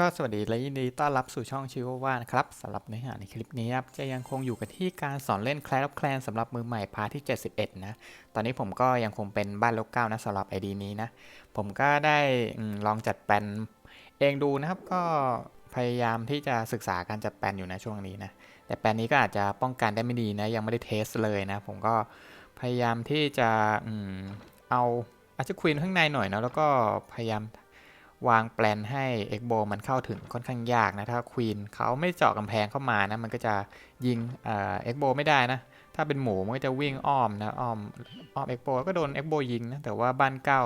ก็สวัสดีและยินดีต้อนรับสู่ช่องชิวว่านะครับสำหรับเนื้อหาในคลิปนี้ครับจะยังคงอยู่กับที่การสอนเล่น Clash of Clans สำหรับมือใหม่พาที่ 71 นะ ตอนนี้ผมก็ยังคงเป็นบ้านลกเก้านะสำหรับ ID นี้นะ ผมก็ได้ลองจัดแปลนเองดูนะครับก็พยายามที่จะศึกษาการจัดแปลนอยู่นะช่วงนี้นะ แต่แปลนนี้ก็อาจจะป้องกันได้ไม่ดีนะยังไม่ได้เทสเลยนะ ผมก็พยายามที่จะอเอาอาจจะควีนข้างในหน่อยนะแล้วก็พยายาม วางแปลนให้เอ็กโบมันเข้าถึงค่อนข้างยากนะ ถ้าควีนเขาไม่เจาะกำแพงเข้ามานะ มันก็จะยิงเอ็กโบไม่ได้นะ ถ้าเป็นหมูมันก็จะวิ่งอ้อมนะอ้อมอ้อมเอ็กโบก็โดนเอ็กโบยิงนะ แต่ว่าบ้านเก้า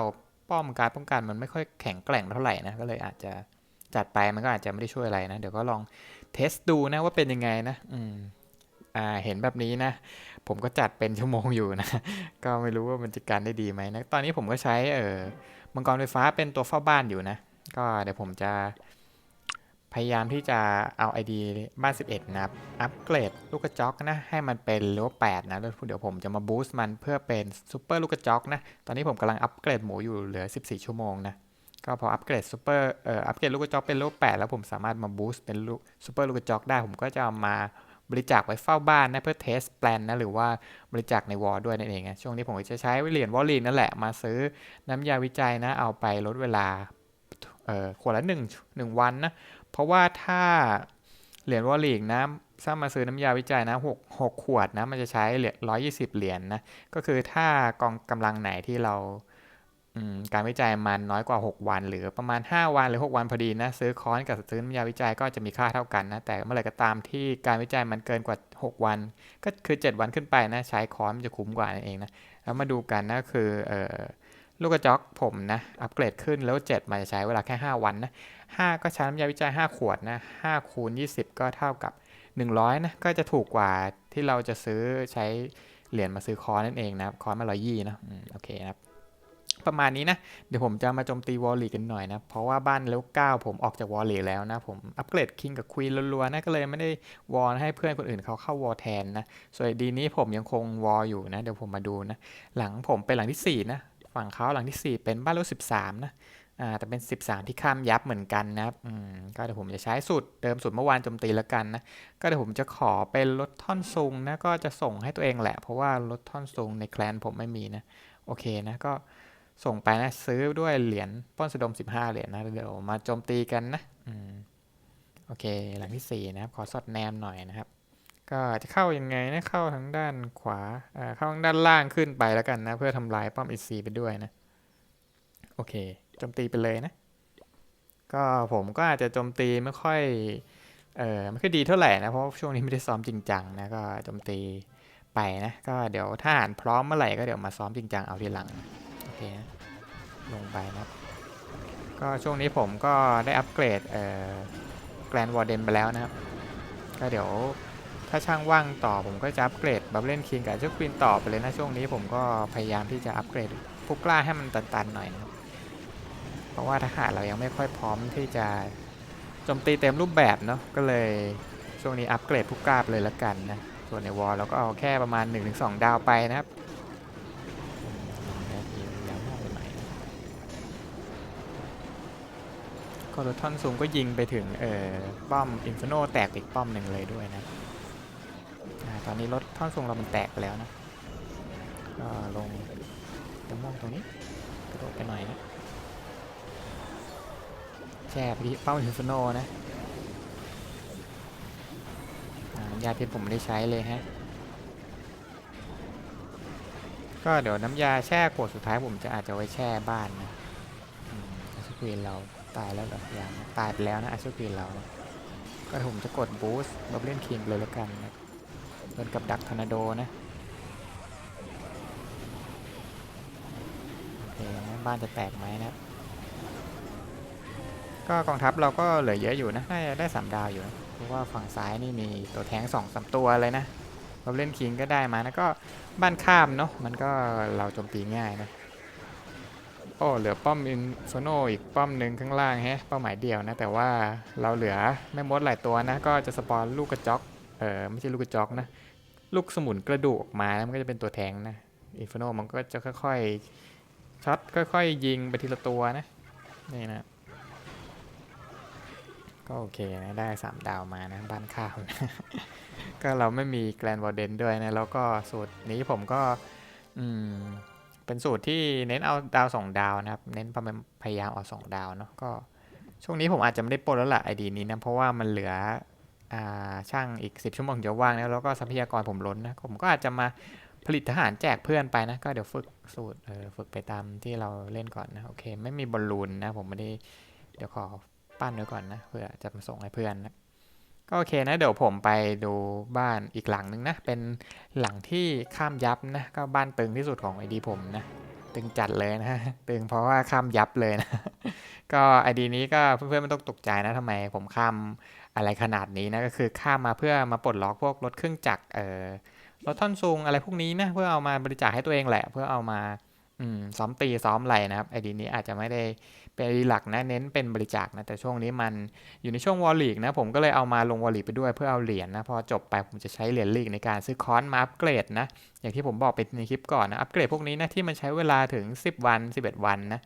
ป้อมการป้องกันมันไม่ค่อยแข็งแกร่งเท่าไหร่นะ ก็เลยอาจจะจัดไปมันก็อาจจะไม่ได้ช่วยอะไรนะ เดี๋ยวก็ลองเทสดูนะว่าเป็นยังไงนะ อืมอ่าเห็นแบบนี้นะ ผมก็จัดเป็นชั่วโมงอยู่นะ ก็ไม่รู้ว่ามันจะการได้ดีไหมนะ ตอนนี้ผมก็ใช้เออ มังกรไฟฟ้าเป็นตัวเฝ้าบ้านอยู่นะ ก็เดี๋ยวผมจะพยายามที่จะเอา ID บ้าน 11 นะครับ อัปเกรดลูกกระจอกนะ ให้มันเป็นเลเวล8นะแล้วเดี๋ยวผมจะมาบูสต์มันเพื่อเป็นซูเปอร์ลูกกระจอกนะ ตอนนี้ผมกำลังอัปเกรดหมูอยู่เหลือ 14 ชั่วโมงนะ ก็พออัปเกรดซูเปอร์เอ่ออัปเกรดลูกกระจอกเป็นเลเวล8แล้วผมสามารถมาบูสต์เป็นลูกซูเปอร์ลูกกระจอกได้ ผมก็จะเอามา บริจาคไว้เฝ้าบ้านนะเพื่อเทสแปลนนะหรือว่าบริจาคในวอลด้วยนั่นเองนะช่วงนี้ผมจะใช้เหรียญวอลลีนนั่นแหละมาซื้อน้ำยาวิจัยนะเอาไปลดเวลาเอ่อขวดละหนึ่งหนึ่งวันนะเพราะว่าถ้าเหรียญวอลลีกนะถ้ามาซื้อน้ำยาวิจัยนะหกหกขวดนะมันจะใช้เหรียญร้อยยี่สิบเหรียญนะก็คือถ้ากองกำลังไหนที่เรา การวิจัยมันน้อยกว่า 6 วัน หรือประมาณ 5 วันหรือ 6 วันพอดีนะ ซื้อค้อนกับซื้อน้ำยาวิจัยก็จะมีค่าเท่ากันนะ แต่เมื่อไหร่ก็ตามที่การวิจัยมันเกินกว่า 6 วัน ก็คือ 7 วันขึ้นไปนะใช้ค้อนมันจะคุ้มกว่านั่นเองนะแล้วมาดูกันนะคือออลูกกระจอกผมนะอัปเกรดขึ้นแล้ว 7มันจะใช้เวลาแค่ 5 วันนะ5ก็ใช้น้ำยาวิจัย 5 ขวดนะ5คูณ20 ก็เท่ากับ 100นะก็จะถูกกว่าที่เราจะซื้อใช้เหรียญมาซื้อคอนนั่นเองนะครับคอนมาร้อยยี่นะอโอเคนะครับ ประมาณนี้นะ เดี๋ยวผมจะมาโจมตีวอลลีกันหน่อยนะ เพราะว่าบ้านเลเวลเก้าผมออกจากวอลลีแล้วนะ ผมอัปเกรดคิงกับควีนรัวๆนะ ก็เลยไม่ได้วอลให้เพื่อนคนอื่นเขาเข้าวอลแทนนะ ส่วนดีนี้ผมยังคงวอลอยู่นะ เดี๋ยวผมมาดูนะ หลังผมเป็นหลังที่ 4 นะ ฝั่งเขาหลังที่ 4 เป็นบ้านเลเวล13นะอ่าแต่เป็น 13 ที่ข้ามยับเหมือนกันนะครับอืมก็เดี๋ยวผมจะใช้สูตรเดิมสูตรเมื่อวานโจมตีแล้วกันนะ ก็เดี๋ยวผมจะขอเป็นลดท่อนซุงนะ ก็จะส่งให้ตัวเองแหละ เพราะว่าลดท่อนซุงในแคลนผมไม่มีนะ โอเคนะ ก็ ส่งไปนะซื้อด้วยเหรียญปล้นสะดม 15 เหรียญนะเดี๋ยวมาโจมตีกันนะอืมโอเคหลังที่ 4 นะครับ ขอสอดแนมหน่อยนะครับ ก็จะเข้ายังไงนะเข้าทางด้านขวาเอ่อเข้าทางด้านล่างขึ้นไปแล้วกันนะ เพื่อทำลายป้อมอีซีไปด้วยนะ โอเคโจมตีไปเลยนะ ก็ผมก็อาจจะโจมตีไม่ค่อยเออไม่ค่อยดีเท่าไหร่นะ เพราะช่วงนี้ไม่ได้ซ้อมจริงจังนะก็โจมตีไปนะ ก็เดี๋ยวถ้าหารพร้อมเมื่อไหร่ก็เดี๋ยวมาซ้อมจริงจังเอาทีหลัง เคนะลงไปนะครับก็ช่วงนี้ผมก็ได้อัปเกรดเอ่อแกรนวอร์เดนไปแล้วนะครับ ก็เดี๋ยวถ้าช่างว่างต่อผมก็จะอัปเกรดบับเบิลคิงกับเจ้าควีนต่อไปเลยนะช่วงนี้ผมก็พยายามที่จะอัปเกรดพวกกล้าให้มันตันๆหน่อยนะครับเพราะว่าทหารเรายังไม่ค่อยพร้อมที่จะโจมตีเต็มรูปแบบเนาะก็เลยช่วงนี้อัปเกรดผู้กล้าไปเลยละกันนะส่วนในวอลเราก็เอาแค่ประมาณ 1-2 ดาวไปนะครับอืมนาทียาวมากไปหน่อยนะ ก็รถท่อนสูงก็ยิงไปถึงเอ่อป้อมอินฟ r โนแตกอีกป้อมหนึ่งเลยด้วยนะอตอนนี้รถท่อนสูงเรามันแตกไปแล้วนะก็ลงตรงม่วงตรงนี้กระโดดไปหน่อยนะแช่ไปที่ป้าอินฟิโนนะอ่าน้ำยาพิษผมไม่ได้ใช้เลยฮะ ก็เดี๋ยวน้ำยาแช่ขวดสุดท้ายผมจะอาจจะไว้แช่บ้านนะอืมอาชูควีนเรา ตายแล้วเหรอยังตายไปแล้วนะอาชูควีเรา ก็ผมจะกดบูสต์บับเบิลคิงเลยแล้วกันนะโดนกับดักทอร์นาโดนะโอเคบ้านจะแตกไหมนะ ก็กองทัพเราก็เหลือเยอะอยู่นะน่าจะได้สามดาวอยู่นะเพราะว่าฝั่งซ้ายนี่มีตัวแทงสองสามตัวเลยนะเราเล่นคิงก็ได้มานะก็บ้านข้ามเนาะมันก็เราโจมตีง่ายนะ โอ้เหลือป้อมอินโฟโนอีกป้อมหนึ่งข้างล่างแฮะเป้าหมายเดียวนะ แต่ว่าเราเหลือแม่มดหลายตัวนะ ก็จะสปอนลูกกระจอกเออไม่ใช่ลูกกระจอกนะ ลูกสมุนกระดูกออกมานะมันก็จะเป็นตัวแทงนะอินโฟโนมันก็จะค่อยๆช็อตค่อยๆ ยิงไปทีละตัวนะนี่นะก็โอเคนะได้สามดาวมานะ บ้านข้าวนะก็เราไม่มีแกรนวอร์เดนด้วยนะ แล้วก็สูตรนี้ผมก็ อืม เป็นสูตรที่เน้นเอาดาวสองดาวนะครับ เน้นพยายามเอาสองดาวเนาะก็ช่วงนี้ผมอาจจะไม่ได้ปลดแล้วล่ะไอดีนี้นะ เพราะว่ามันเหลืออช่างอีก 10 ชั่วโมงจะว่างนะแล้วก็ทรัพยากรผมล้นนะ ผมก็อาจจะมาผลิตทหารแจกเพื่อนไปนะ ก็เดี๋ยวฝึกสูตรเออฝึกไปตามที่เราเล่นก่อนนะโอเค ไม่มีบอลลูนนะ ผมไม่ได้เดี๋ยวขอปั้นไว้ก่อนนะเพื่อจะมาส่งให้เพื่อนนะ ก็โอเคนะเดี๋ยวผมไปดูบ้านอีกหลังนึงนะ เป็นหลังที่ข้ามยับนะ ก็บ้านตึงที่สุดของไอดีผมนะ ตึงจัดเลยนะตึงเพราะว่าข้ามยับเลยนะ ก็ไอดีนี้ก็เพื่อนๆไม่ต้องตกใจนะทำไมผมข้ามอะไรขนาดนี้นะ ก็คือข้ามมาเพื่อมาปลดล็อกพวกรถเครื่องจักรเอ่อรถท่อนซุงอะไรพวกนี้นะเพื่อเอามาบริจาคให้ตัวเองแหละ เพื่อเอามา ซ้อมตีซ้อมไหลนะครับไอดีนี้อาจจะไม่ได้เป็นไอดีหลักนะเน้นเป็นบริจาคนะแต่ช่วงนี้มันอยู่ในช่วงวอลลีกนะผมก็เลยเอามาลงวอลลีกไปด้วยเพื่อเอาเหรียญนะพอจบไปผมจะใช้เหรียญลีกในการซื้อคอนมาอัปเกรดนะอย่างที่ผมบอกไปในคลิปก่อนนะอัปเกรดพวกนี้นะที่มันใช้เวลาถึง 10 วัน 11 วันนะ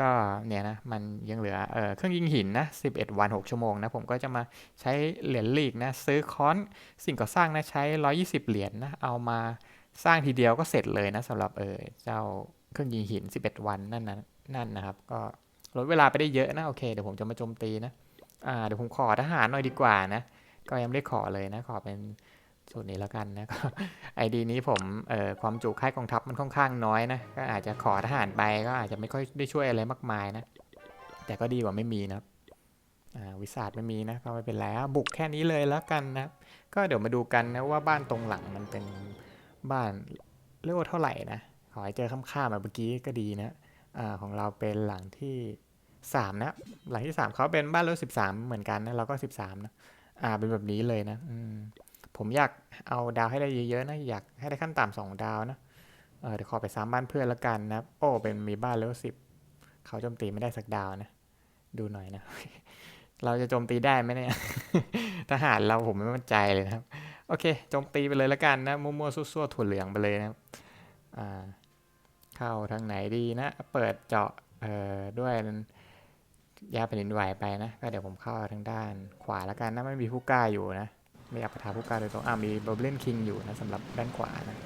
ก็เนี่ยนะมันยังเหลือเออเครื่องยิงหินนะ11 วัน 6 ชั่วโมงนะผมก็จะมาใช้เหรียญลีกนะซื้อคอนสิ่งก่อสร้างนะใช้ 120 เหรียญนะเอามาสร้างทีเดียวก็เสร็จเลยนะสำหรับเออเจ้า เครื่องยิงหิน 11 วันนั่นนะนั่นนะครับ ก็ลดเวลาไปได้เยอะนะโอเคเดี๋ยวผมจะมาโจมตีนะอ่าเดี๋ยวผมขอทหารหน่อยดีกว่านะ ก็ยังไม่ได้ขอเลยนะ ขอเป็นสูตรนี้แล้วกันนะก็ไอดีนี้ผมเอ่อความจุค่ายกองทัพมันค่อนข้างน้อยนะก็อาจจะขอทหารไปก็อาจจะไม่ค่อยได้ช่วยอะไรมากมายนะ แต่ก็ดีกว่าไม่มีนะครับอ่าวิสาดไม่มีนะก็ไม่เป็นไรบุกแค่นี้เลยแล้วกันนะก็เดี๋ยวมาดูกันนะว่าบ้านตรงหลังมันเป็นบ้านเรียกว่าเท่าไหร่นะ ขอให้เจอข้ามๆแบบเมื่อกี้ก็ดีนะอ่าของเราเป็นหลังที่สามนะ หลังที่สามเขาเป็นบ้านเลขสิบสามเหมือนกันนะเราก็สิบสามนะอ่าเป็นแบบนี้เลยนะอืมผมอยากเอาดาวให้ได้เยอะๆนะอยากให้ได้ขั้นต่ำสองดาวนะเออเดี๋ยวขอไปซ้ำบ้านเพื่อนล้วกันนะโอ้เป็นมีบ้านเลเวลสิบเขาโจมตีไม่ได้สักดาวนะ ดูหน่อยนะ เราจะโจมตีได้ไหมเนี่ยทหารเราผมไม่มั่นใจเลยนะครับ โอเคโจมตีไปเลยล้วกันนะมั่วๆซั่วๆถั่วเหลืองไปเลยนะครับอ่า เข้าทางไหนดีนะ เปิดเจาะเอ่อด้วยยาแผ่นดินไหวไปนะ ก็เดี๋ยวผมเข้าทางด้านขวาแล้วกันนะไม่มีผู้กล้าอยู่นะ ไม่อยากประทาผู้กล้าโดยตรงอ่ามีบับเบิลคิงอยู่นะสำหรับด้านขวานะ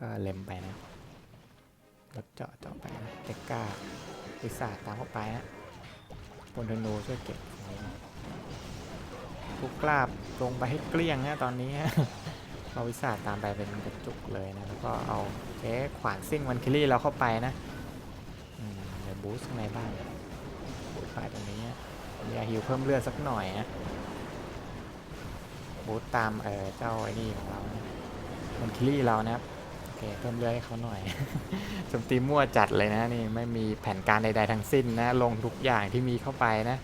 ก็เล็มไปนะรถเจาะเจาะไปนะเด็กก้าวิสาดตามเข้าไปนะบนธนูช่วยเก็บผู้กล้าลงไปให้เกลี้ยงนะตอนนี้เราวิสาตามไปเป็นกระจุกเลยนะแล้วก็เอา เจ๊ขวานซิ่งวันคิลี่เราเข้าไปนะเดี๋ยวบูสต์ข้างในบ้านบูสต์ฝ่ายตรงนี้มียาฮิวเพิ่มเลือดสักหน่อยนะบูตตามเออเจ้าไอ้นี่ของเรานะมันคิลี่เรานะครับโอเคเพิ่มเลือดให้เขาหน่อยโจมตีมั่วจัดเลยนะนี่ไม่มีแผนการใดๆทั้งสิ้นนะ ลงทุกอย่างที่มีเข้าไปนะ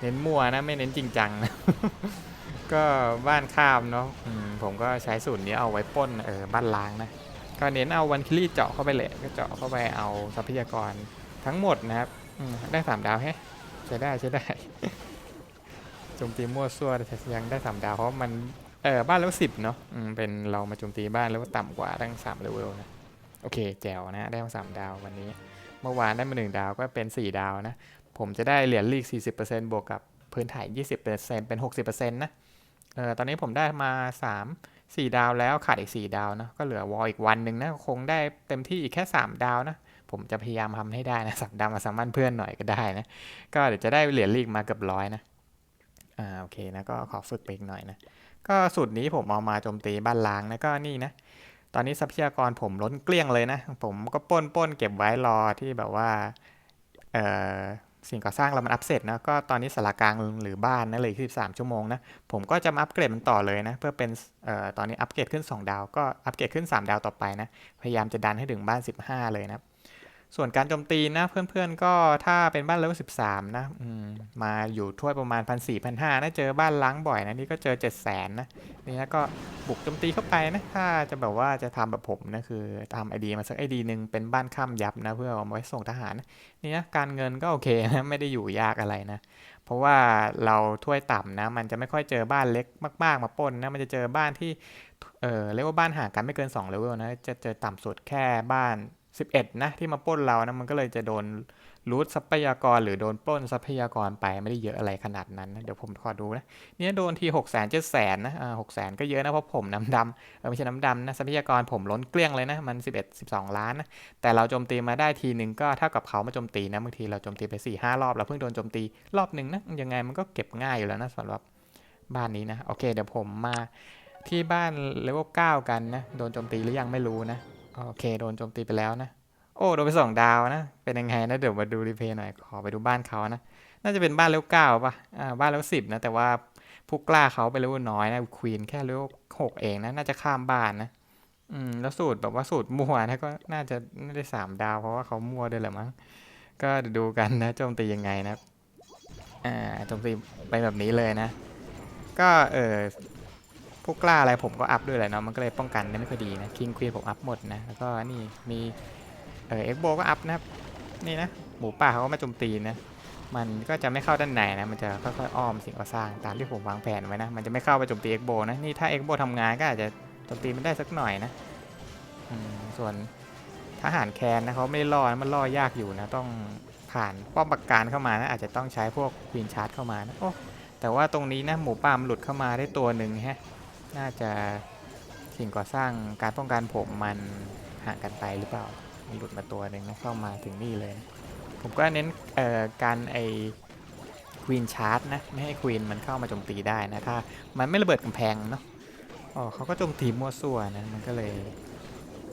เน้นมั่วนะไม่เน้นจริงจังนะก็บ้านข้ามเนาะผมก็ใช้สูตรนี้เอาไว้ป้นเออบ้านล้างนะ ก็เน้นเอาวันคิลี่เจาะเข้าไปเลยก็เจาะเข้าไปเอาทรัพยากรทั้งหมดนะครับได้สามดาวแฮะใช้ได้ใช้ได้โจมตีมั่วซั่วแต่ยังได้สามดาวเพราะมันเออบ้านเลเวลสิบเนาะเป็นเรามาโจมตีบ้านเลเวต่ำกว่าตั้งสามเลเวลนะโอเคแจ๋วนะได้มาสามดาววันนี้ เมื่อวานได้มาหนึ่งดาวก็เป็นสี่ดาวนะ ผมจะได้เหรียญลีกสี่สิบเปอร์เซ็นต์บวกกับพื้นฐานยี่สิบเปอร์เซ็นต์เป็นหกสิบเปอร์เซ็นต์นะเออตอนนี้ผมได้มาสาม สี่ดาวแล้วขาดอีกสี่ดาวนะก็เหลือวอลอีกวันหนึ่งนะคงได้เต็มที่อีกแค่สามดาวนะผมจะพยายามทำให้ได้นะสักดาวมาสัมมันเพื่อนหน่อยก็ได้นะก็เดี๋ยวจะได้เหรียญลีกมาเกือบร้อยนะอ่าโอเคนะก็ขอฝึกไปอีกหน่อยนะก็สูตรนี้ผมเอามาโจมตีบ้านล้างนะก็นี่นะตอนนี้ทรัพยากรผมล้นเกลี้ยงเลยนะ ผมก็ป้นป้นเก็บไว้รอที่แบบว่าเอ่อ สิ่งก่อสร้างเรามันอัพเสร็จนะก็ตอนนี้สารกลางหรือบ้านนะเลยคือ13 ชั่วโมงนะผมก็จะมาอัปเกรดมันต่อเลยนะเพื่อเป็นเอ่อตอนนี้อัปเกรดขึ้น 2 ดาวก็อัปเกรดขึ้น 3 ดาวต่อไปนะพยายามจะดันให้ถึงบ้าน 15 เลยนะส่วนการโจมตีนะเพื่อนๆก็ถ้าเป็นบ้านเลเวล13 นะมมาอยู่ถ้วยประมาณ 1 4 0 0 1 5 0 0นะเจอบ้านล้างบ่อยนะนี่ก็เจอ 7 0 0 0 0นะนี่นะก็ บุกโจมตีเข้าไปนะถ้าจะแบบว่าจะทำแบบผมนะคือทำไอดีมาสักไอดีหนึ่งเป็นบ้านข้ามยับนะ เพื่อเอาไว้ส่งทหารนี่นะการเงินก็โอเคนะไม่ได้อยู่ยากอะไรนะ เพราะว่าเราถ้วยต่ำนะ มันจะไม่ค่อยเจอบ้านเล็กมาก ๆ มาป้นนะมันจะเจอบ้านที่เออเรียกว่าบ้านห่างกันไม่เกิน2เลเวลนะจะเจอต่ำสุดแค่บ้าน 11 นะที่มาป้นเรานะมันก็เลยจะโดน รูททรัพยากรหรือโดนปล้นทรัพยากรไปไม่ได้เยอะอะไรขนาดนั้นนะเดี๋ยวผมขอดูนะเนี่ยโดนทีหกแสนเจ็ดแสนนะอ่าหกแสนก็เยอะนะเพราะผมน้ำดำไม่ใช่น้ำดำนะทรัพยากรผมล้นเกลี้ยงเลยนะมันสิบเอ็ดสิบสองล้านนะแต่เราโจมตีมาได้ทีหนึ่งก็เท่ากับเขามาโจมตีนะบางทีเราโจมตีไปสี่ห้ารอบเราเพิ่งโดนโจมตีรอบหนึ่งนะยังไงมันก็เก็บง่ายอยู่แล้วนะสำหรับบ้านนี้นะโอเคเดี๋ยวผมมาที่บ้านเลเวลเก้ากันนะโดนโจมตีหรือยังไม่รู้นะโอเค โดนโจมตีไปแล้วนะ โอ้โดนไปสองดาวนะ เป็นยังไงนะ เดี๋ยวมาดูรีเพย์หน่อย ขอไปดูบ้านเขานะ น่าจะเป็นบ้านเลเวลเก้าป่ะ อ่า บ้านเลเวลสิบนะ แต่ว่าผู้กล้าเขาไปเลเวลน้อยนะควีนแค่เลเวลหกเองนะ น่าจะข้ามบ้านนะ อืม แล้วสูตรแบบว่าสูตรมั่วนะก็น่าจะไม่ได้สามดาว เพราะว่าเขามั่วด้วยแหละมั้ง ก็ด,ดูกันนะ โจมตียังไงนะ อ่า โจมตีไปแบบนี้เลยนะ ก็เออผู้กล้าอะไรผมก็อัพด้วยแหละเนาะ มันก็เลยป้องกันได้ไม่ค่อยดีนะ คิงควีนผมอัพหมดนะ แล้วก็นี่มี เออเอ็กโบก็อัพนะครับ นี่นะ หมูป่าเขาก็มาโจมตีนะ มันก็จะไม่เข้าด้านในนะ มันจะค่อยๆอ้อมสิ่งก่อสร้างตามที่ผมวางแผนไว้นะ มันจะไม่เข้าไปโจมตีเอ็กโบนะ นี่ถ้าเอ็กโบทำงานก็อาจจะโจมตีมันได้สักหน่อยนะส่วนทหารแคนนะเขาไม่ล่อนะมันล่อยากอยู่นะ ต้องผ่านป้อมปราการเข้ามานะ อาจจะต้องใช้พวกควีนชาร์จเข้ามานะ โอ้แต่ว่าตรงนี้นะหมูป่ามันหลุดเข้ามาได้ตัวหนึ่งฮะ น่าจะสิ่งก่อสร้างการป้องกันผมมันห่างกันไปหรือเปล่า มันหลุดมาตัวหนึ่งนะเข้ามาถึงนี่เลย ผมก็เน้นเอ่อการไอควีนชาร์จนะ ไม่ให้ควีนมันเข้ามาโจมตีได้นะ ถ้ามันไม่ระเบิดกำแพงเนาะอ๋อเขาก็โจมตีมั่วซั่วนะ มันก็เลย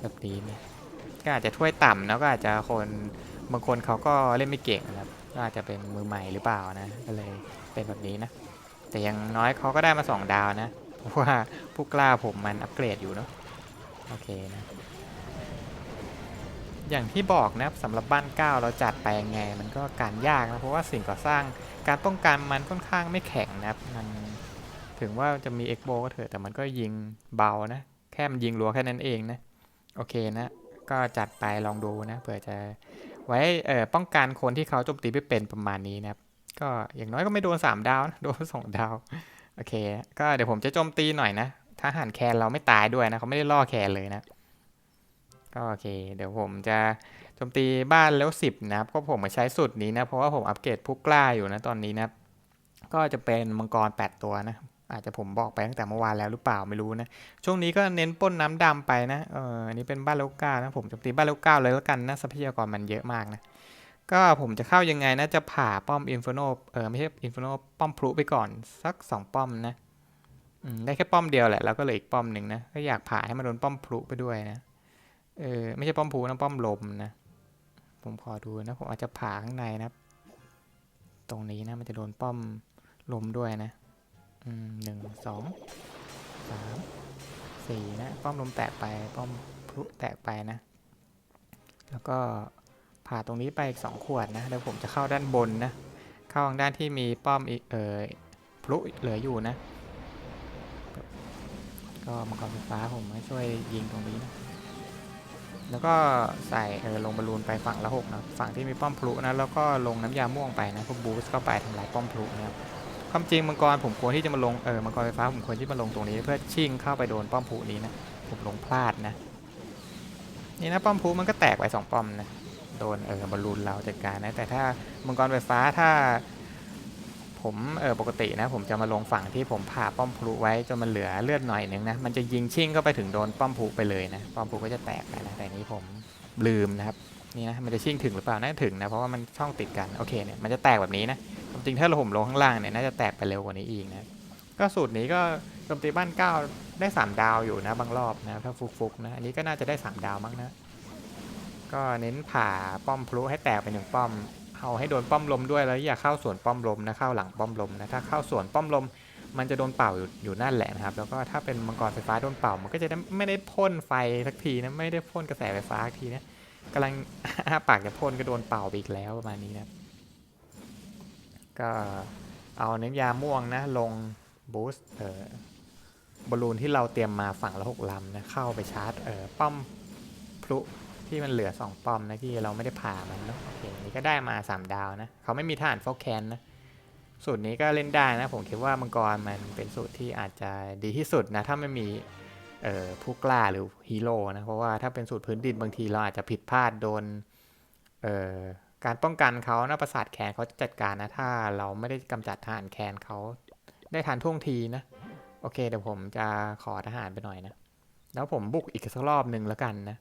แบบนี้นะก็อาจจะถ้วยต่ำนะก็อาจจะคนบางคนเขาก็เล่นไม่เก่งนะครับก็อาจจะเป็นมือใหม่หรือเปล่านะก็เลยเป็นแบบนี้นะ แต่ยังน้อยเขาก็ได้มาสองดาวนะเพราะว่าผู้กล้าผมมันอัปเกรดอยู่เนาะโอเคนะ อย่างที่บอกนะครับสำหรับบ้านเก้าเราจัดไปยังไง มันก็การยากนะเพราะว่าสิ่งก่อสร้างการป้องกันมันค่อนข้างไม่แข็งนะครับมันถึงว่าจะมีเอ็กโบก็เถอะแต่มันก็ยิงเบานะ แค่มันยิงรัวแค่นั้นเองนะโอเคนะ ก็จัดไปลองดูนะเผื่อจะไว้เอ่อป้องกันคนที่เขาโจมตีไม่เป็นประมาณนี้นะครับ ก็อย่างน้อยก็ไม่โดน 3 ดาวนะโดน 2 ดาวโอเค ก็เดี๋ยวผมจะโจมตีหน่อยนะทหารแคนเราไม่ตายด้วยนะเขาไม่ได้ล่อแคนเลยนะ ก็โอเค เดี๋ยวผมจะโจมตีบ้านแล้วสิบนะครับก็ผมมาใช้สูตรนี้นะ เพราะว่าผมอัปเกรดผู้กล้าอยู่นะตอนนี้นะก็จะเป็นมังกร 8 ตัวนะ อาจจะผมบอกไปตั้งแต่เมื่อวานแล้วหรือเปล่าไม่รู้นะ ช่วงนี้ก็เน้นป้นน้ำดำไปนะเอออันนี้เป็นบ้านเลวก้านะผมโจมตีบ้านเลวก้าเลยแล้วกันนะทรัพยากรมันเยอะมากนะก็ผมจะเข้ายังไงนะจะผ่าป้อมอินฟโนเออไม่ใช่อินฟโนป้อมพลุไปก่อนสักสองป้อมนะได้แค่ป้อมเดียวแหละแล้วก็เหลืออีกป้อมหนึ่งนะก็อยากผ่าให้มันโดนป้อมพลุไปด้วยนะ เออไม่ใช่ป้อมพลุนะป้อมลมนะ ผมขอดูนะ ผมอาจจะผ่าข้างในนะตรงนี้นะมันจะโดนป้อมลมด้วยนะอืมหนึ่งสองสามสี่นะป้อมลมแตกไปป้อมพลุแตกไปนะ แล้วก็ผ่าตรงนี้ไปอีกสองขวดนะเดี๋ยวผมจะเข้าด้านบนนะ เข้าทางด้านที่มีป้อมอีกเออพลุเหลืออยู่นะ ก็มังกรไฟฟ้าผมมาช่วยยิงตรงนี้นะ แล้วก็ใส่เออลงบอลลูนไปฝั่งละหกนะฝั่งที่มีป้อมพลุนะแล้วก็ลงน้ำยาม่วงไปนะพื่อบูสเข้าไปทำลายป้อมพลุนะครับความจริงมังกรผมควรที่จะมาลงเออมังกรไฟฟ้าผมควรที่มาลงตรงนี้ เพื่อชิ่งเข้าไปโดนป้อมพลุนี้นะผมลงพลาดนะนี่นะป้อมพลุมันก็แตกไปสองป้อมนะโดนเออบอลลูนเราจัดการนะแต่ถ้ามังกรไฟฟ้าถ้า ผมเออปกตินะผมจะมาลงฝั่งที่ผมผ่าป้อมพลุไว้จนมันเหลือเลือดหน่อยหนึ่งนะมันจะยิงชิ่งเข้าไปถึงโดนป้อมพลุไปเลยนะป้อมพลุก็จะแตกไปนะแต่นี้ผมลืมนะครับนี่นะมันจะชิ่งถึงหรือเปล่าน่าจะถึงนะเพราะว่ามันช่องติดกันโอเคเนี่ยมันจะแตกแบบนี้นะความจริงถ้าเราผมลงข้างล่างเนี่ยน่าจะแตกไปเร็วกว่านี้อีกนะก็สูตรนี้ก็โจมตีบ้านเก้าได้สามดาวอยู่นะบางรอบนะถ้าฟุกๆนะอันนี้ก็น่าจะได้สามดาวมั้งนะก็เน้นผ่าป้อมพลุให้แตกไปหนึ่งป้อม เอาให้โดนป้อมลมด้วยแล้วอย่าเข้าสวนป้อมลมนะเข้าหลังป้อมลมนะถ้าเข้าสวนป้อมลมมันจะโดนเป่าอยู่อยู่นั่นแหละนะครับ แล้วก็ถ้าเป็นมังกรไฟฟ้าโดนเป่ามันก็จะไไม่ได้พ่นไฟสักทีนะไม่ได้พ่นกระแสไฟฟ้าสักทีนะกำลังอ้าปากจะพ่นก็โดนเป่าไปอีกแล้วประมาณนี้นะก็เอาน้ำยาม่วงนะลงบูสต์เอ่อบอลลูนที่เราเตรียมมาฝั่งละหกลำนะเข้าไปชาร์จเอ่อป้อมพลุ ที่มันเหลือ 2ป้อมนะที่เราไม่ได้ผ่ามันเนาะโอเคนี่ก็ได้มา 3 ดาวนะ เขาไม่มีฐานโฟกแคนนะสูตรนี้ก็เล่นได้นะ ผมคิดว่ามังกรมันเป็นสูตรที่อาจจะดีที่สุดนะ ถ้าไม่มีเอ่อผู้กล้าหรือฮีโร่นะ เพราะว่าถ้าเป็นสูตรพื้นดินบางทีเราอาจจะผิดพลาดโดนเอ่อการป้องกันเขานะประสาทแคนเขาจัดการนะ ถ้าเราไม่ได้กำจัดทหารแคนเขาได้ทันท่วงทีนะ โอเคเดี๋ยวผมจะขอทหารไปหน่อยนะ แล้วผมบุกอีกสักรอบหนึ่งแล้วกันนะ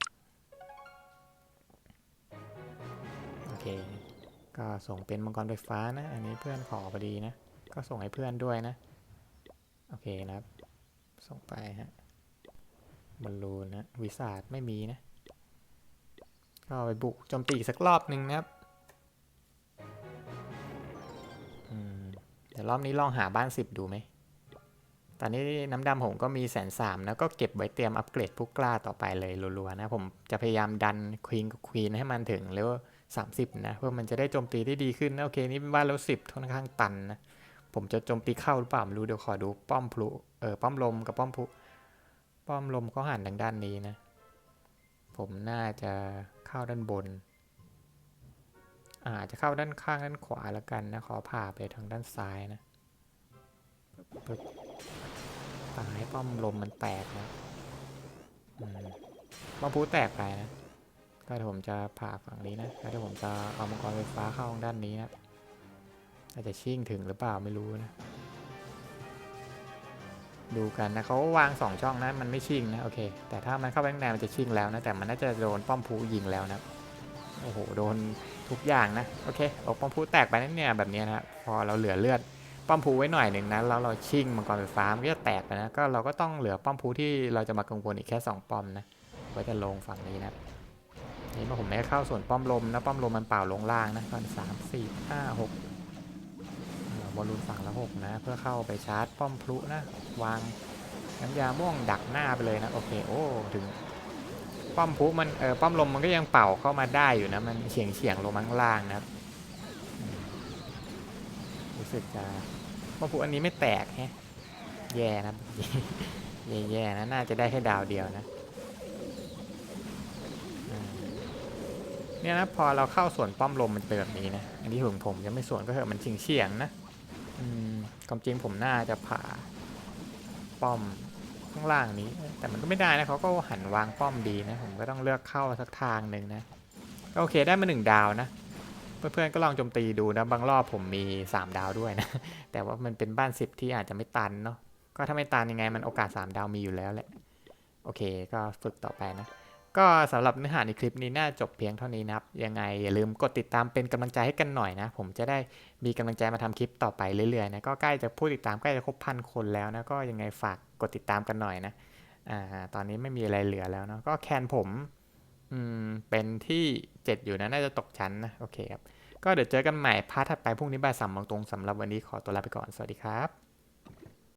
ก็ส่งเป็นมังกรไฟฟ้านะ อันนี้เพื่อนขอพอดีนะ ก็ส่งให้เพื่อนด้วยนะ โอเคนะครับ ส่งไปฮะบอลลูนนะวิสาดไม่มีนะ ก็ไปบุกโจมตีสักรอบหนึ่งนะครับเดี๋ยวรอบนี้ลองหาบ้านสิบดูไหม ตอนนี้น้ำดำผมก็มีแสนสามนะ ก็เก็บไว้เตรียมอัปเกรดผู้กล้าต่อไปเลยรัวๆนะ ผมจะพยายามดันควีนกับควีนให้มันถึงเลเว ลสามสิบนะ เพื่อมันจะได้โจมตีได้ดีขึ้นนะโอเคนี่เป็นบ้านเลเวลสิบค่อนข้างตันนะผมจะโจมตีเข้าหรือเปล่าไม่รู้เดี๋ยวขอดูป้อมพลุเออป้อมลมกับป้อมพลุป้อมลมเขาหันทางด้านนี้นะ ผมน่าจะเข้าด้านบน อาจจะเข้าด้านข้างด้านขวาล้วกันนะขอผ่าไปทางด้านซ้ายนะตายป้อมลมมันแตกนะป้อมพลุแตกไปนะ ก็เดี๋ยวผมจะผ่าฝั่งนี้นะแล้วเดี๋ยวผมจะเอามังกรไฟฟ้าเข้าทางด้านนี้นะอาจจะชิ่งถึงหรือเปล่าไม่รู้นะ ดูกันนะเขาวางสองช่องนะมันไม่ชิ่งนะโอเค แต่ถ้ามันเข้าไปข้างในมันจะชิ่งแล้วนะแต่มันน่าจะโดนป้อมพูยิงแล้วนะโอ้โหโดนทุกอย่างนะโอเคเอาป้อมพูแตกไปนั่นเนี่ยแบบนี้นะพอเราเหลือเลือดป้อมพูไว้หน่อยหนึ่งนะแล้วเราชิ่งมังกรไฟฟ้ามันก็จะแตกไปนะก็เราก็ต้องเหลือป้อมพูที่เราจะมากังวลอีกแค่สองป้อมนะไว้จะลงฝั่งนี้นะ นี่มาผมไม่ได้เข้าส่วนป้อมลมนะป้อมลมมันเปล่าลงล่างนะตอนสามสี่ห้าหกบอลลูนฝั่งละหกนะ เพื่อเข้าไปชาร์จป้อมพลุนะ วางน้ำยาม่วงดักหน้าไปเลยนะโอเคโอ้ถึงป้อมพลุมันเออป้อมลมมันก็ยังเป่าเข้ามาได้อยู่นะมันเฉียงเฉียงลงมาข้งล่างนะรู้สึกจะป้อมพลุอันนี้ไม่แตกแฮะแย่นะแย่ๆนะน่าจะได้แค่ดาวเดียวนะอืม เนี่ยนะพอเราเข้าส่วนป้อมลมมันจะเป็นแบบนี้นะ อันนี้ผมผมจะไม่ส่วนก็เถอะมันเฉียงเฉียงๆนะอืมความจริงผมน่าจะผ่าป้อมข้างล่างนี้ แต่มันก็ไม่ได้นะเขาก็หันวางป้อมดีนะ ผมก็ต้องเลือกเข้าสักทางหนึ่งนะก็โอเคได้มาหนึ่งดาวนะเพื่อนๆก็ลองโจมตีดูนะบางรอบผมมี 3 ดาวด้วยนะ แต่ว่ามันเป็นบ้าน 10 ที่อาจจะไม่ตันเนาะก็ถ้าไม่ตันยังไงมันโอกาส 3 ดาวมีอยู่แล้วแหละ โอเคก็ฝึกต่อไปนะ ก็สำหรับเนื้อหาในคลิปนี้น่าจบเพียงเท่านี้นะครับ ยังไงอย่าลืมกดติดตามเป็นกำลังใจให้กันหน่อยนะ ผมจะได้มีกำลังใจมาทำคลิปต่อไปเรื่อยๆนะ ก็ใกล้จะผู้ติดตามใกล้จะครบพันคนแล้วนะ ก็ยังไงฝากกดติดตามกันหน่อยนะ อ่า ตอนนี้ไม่มีอะไรเหลือแล้วเนาะ ก็แคนผม อืม เป็นที่ 7 อยู่นะ น่าจะตกชั้นนะ โอเคครับ ก็เดี๋ยวเจอกันใหม่พาร์ทถัดไปพรุ่งนี้บ่ายสามโมงตรงสำหรับวันนี้ขอตัวลาไปก่อน สวัสดีครับ